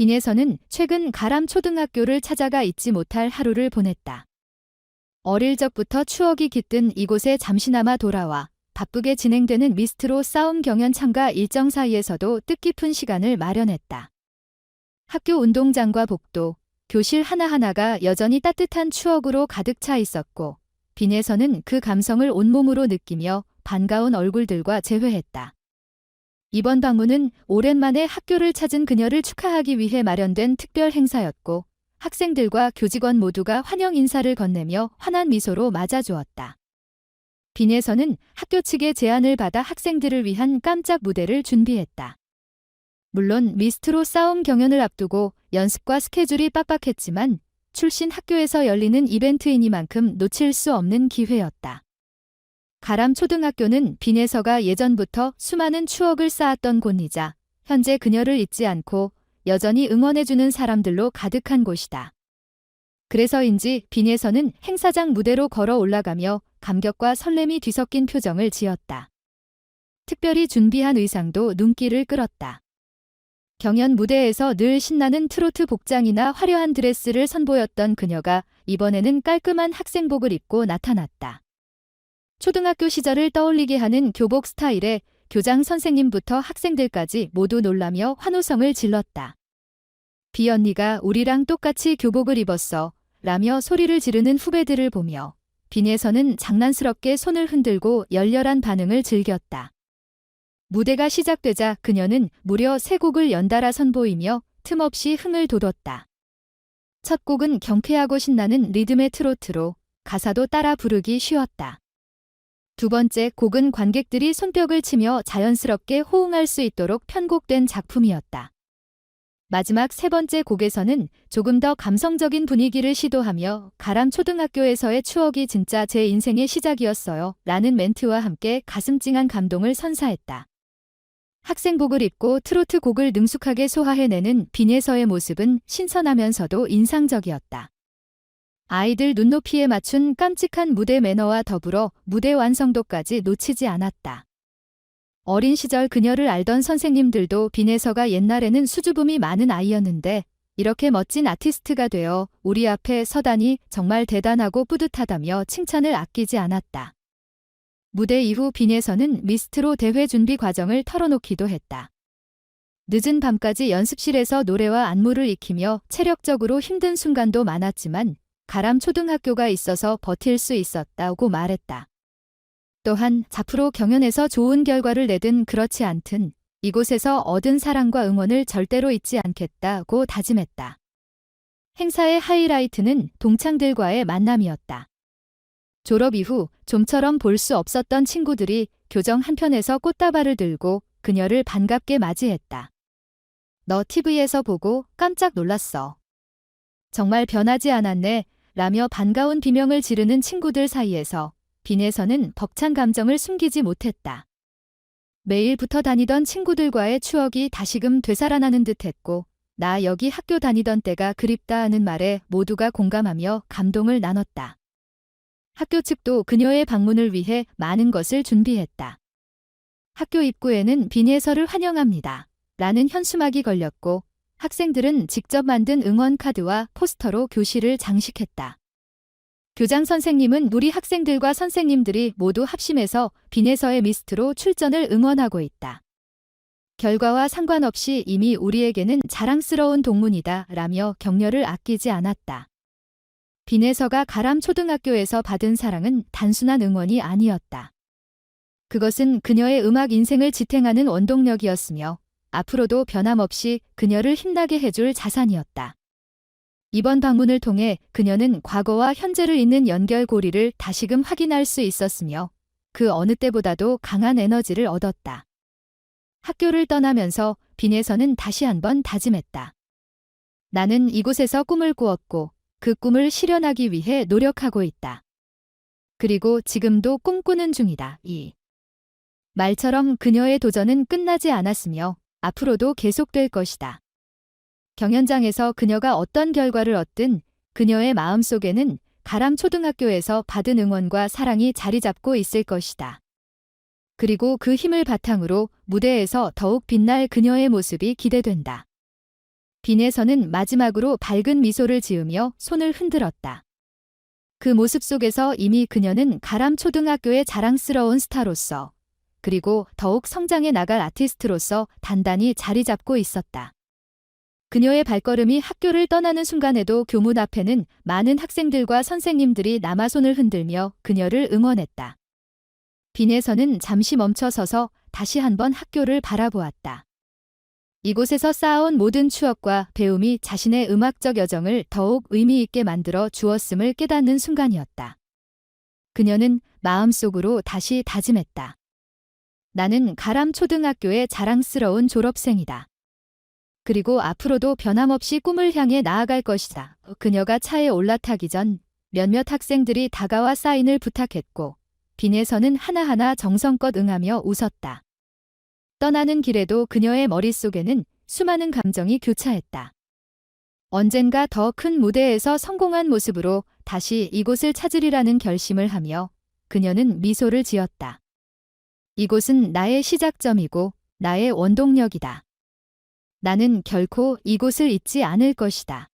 빈에서는 최근 가람 초등학교를 찾아가 잊지 못할 하루를 보냈다. 어릴 적부터 추억이 깃든 이곳에 잠시나마 돌아와 바쁘게 진행되는 미스트로 싸움 경연 참가 일정 사이에서도 뜻깊은 시간을 마련했다. 학교 운동장과 복도, 교실 하나하나가 여전히 따뜻한 추억으로 가득 차 있었고, 빈에서는 그 감성을 온몸으로 느끼며 반가운 얼굴들과 재회했다. 이번 방문은 오랜만에 학교를 찾은 그녀를 축하하기 위해 마련된 특별 행사였고, 학생들과 교직원 모두가 환영 인사를 건네며 환한 미소로 맞아주었다. 빈에서는 학교 측의 제안을 받아 학생들을 위한 깜짝 무대를 준비했다. 물론 미스트로 싸움 경연을 앞두고 연습과 스케줄이 빡빡했지만 출신 학교에서 열리는 이벤트이니만큼 놓칠 수 없는 기회였다. 가람 초등학교는 빈에서가 예전부터 수많은 추억을 쌓았던 곳이자 현재 그녀를 잊지 않고 여전히 응원해주는 사람들로 가득한 곳이다. 그래서인지 빈에서는 행사장 무대로 걸어 올라가며 감격과 설렘이 뒤섞인 표정을 지었다. 특별히 준비한 의상도 눈길을 끌었다. 경연 무대에서 늘 신나는 트로트 복장이나 화려한 드레스를 선보였던 그녀가 이번에는 깔끔한 학생복을 입고 나타났다. 초등학교 시절을 떠올리게 하는 교복 스타일에 교장 선생님부터 학생들까지 모두 놀라며 환호성을 질렀다. 비 언니가 우리랑 똑같이 교복을 입었어. 라며 소리를 지르는 후배들을 보며 빈에서는 장난스럽게 손을 흔들고 열렬한 반응을 즐겼다. 무대가 시작되자 그녀는 무려 세 곡을 연달아 선보이며 틈없이 흥을 돋웠다. 첫 곡은 경쾌하고 신나는 리듬의 트로트로 가사도 따라 부르기 쉬웠다. 두 번째 곡은 관객들이 손뼉을 치며 자연스럽게 호응할 수 있도록 편곡된 작품이었다. 마지막 세 번째 곡에서는 조금 더 감성적인 분위기를 시도하며 가람 초등학교에서의 추억이 진짜 제 인생의 시작이었어요. 라는 멘트와 함께 가슴 찡한 감동을 선사했다. 학생복을 입고 트로트 곡을 능숙하게 소화해내는 빈에서의 모습은 신선하면서도 인상적이었다. 아이들 눈높이에 맞춘 깜찍한 무대 매너와 더불어 무대 완성도까지 놓치지 않았다. 어린 시절 그녀를 알던 선생님들도 빈에서가 옛날에는 수줍음이 많은 아이였는데 이렇게 멋진 아티스트가 되어 우리 앞에 서다니 정말 대단하고 뿌듯하다며 칭찬을 아끼지 않았다. 무대 이후 빈에서는 미스트로 대회 준비 과정을 털어놓기도 했다. 늦은 밤까지 연습실에서 노래와 안무를 익히며 체력적으로 힘든 순간도 많았지만 가람 초등학교가 있어서 버틸 수 있었다고 말했다. 또한 자프로 경연에서 좋은 결과를 내든 그렇지 않든 이곳에서 얻은 사랑과 응원을 절대로 잊지 않겠다고 다짐했다. 행사의 하이라이트는 동창들과의 만남이었다. 졸업 이후 좀처럼 볼 수 없었던 친구들이 교정 한편에서 꽃다발을 들고 그녀를 반갑게 맞이했다. 너 TV에서 보고 깜짝 놀랐어. 정말 변하지 않았네. 라며 반가운 비명을 지르는 친구들 사이에서 빈에서는 벅찬 감정을 숨기지 못했다. 매일 붙어 다니던 친구들과의 추억이 다시금 되살아나는 듯 했고, 나 여기 학교 다니던 때가 그립다 하는 말에 모두가 공감하며 감동을 나눴다. 학교 측도 그녀의 방문을 위해 많은 것을 준비했다. 학교 입구에는 빈에서를 환영합니다. 라는 현수막이 걸렸고, 학생들은 직접 만든 응원 카드와 포스터로 교실을 장식했다. 교장 선생님은 우리 학생들과 선생님들이 모두 합심해서 빈에서의 미스트로 출전을 응원하고 있다. 결과와 상관없이 이미 우리에게는 자랑스러운 동문이다 라며 격려를 아끼지 않았다. 빈에서가 가람 초등학교에서 받은 사랑은 단순한 응원이 아니었다. 그것은 그녀의 음악 인생을 지탱하는 원동력이었으며 앞으로도 변함없이 그녀를 힘나게 해줄 자산이었다. 이번 방문을 통해 그녀는 과거와 현재를 잇는 연결고리를 다시금 확인할 수 있었으며 그 어느 때보다도 강한 에너지를 얻었다. 학교를 떠나면서 빈에서는 다시 한번 다짐했다. 나는 이곳에서 꿈을 꾸었고 그 꿈을 실현하기 위해 노력하고 있다. 그리고 지금도 꿈꾸는 중이다. 이 말처럼 그녀의 도전은 끝나지 않았으며 앞으로도 계속될 것이다. 경연장에서 그녀가 어떤 결과를 얻든 그녀의 마음속에는 가람 초등학교에서 받은 응원과 사랑이 자리 잡고 있을 것이다. 그리고 그 힘을 바탕으로 무대에서 더욱 빛날 그녀의 모습이 기대된다. 빈에서는 마지막으로 밝은 미소를 지으며 손을 흔들었다. 그 모습 속에서 이미 그녀는 가람 초등학교의 자랑스러운 스타로서 그리고 더욱 성장해 나갈 아티스트로서 단단히 자리 잡고 있었다. 그녀의 발걸음이 학교를 떠나는 순간에도 교문 앞에는 많은 학생들과 선생님들이 남아 손을 흔들며 그녀를 응원했다. 빈에서는 잠시 멈춰 서서 다시 한번 학교를 바라보았다. 이곳에서 쌓아온 모든 추억과 배움이 자신의 음악적 여정을 더욱 의미 있게 만들어 주었음을 깨닫는 순간이었다. 그녀는 마음속으로 다시 다짐했다. 나는 가람 초등학교의 자랑스러운 졸업생이다. 그리고 앞으로도 변함없이 꿈을 향해 나아갈 것이다. 그녀가 차에 올라타기 전 몇몇 학생들이 다가와 사인을 부탁했고, 빈에서는 하나하나 정성껏 응하며 웃었다. 떠나는 길에도 그녀의 머릿속에는 수많은 감정이 교차했다. 언젠가 더 큰 무대에서 성공한 모습으로 다시 이곳을 찾으리라는 결심을 하며 그녀는 미소를 지었다. 이곳은 나의 시작점이고 나의 원동력이다. 나는 결코 이곳을 잊지 않을 것이다.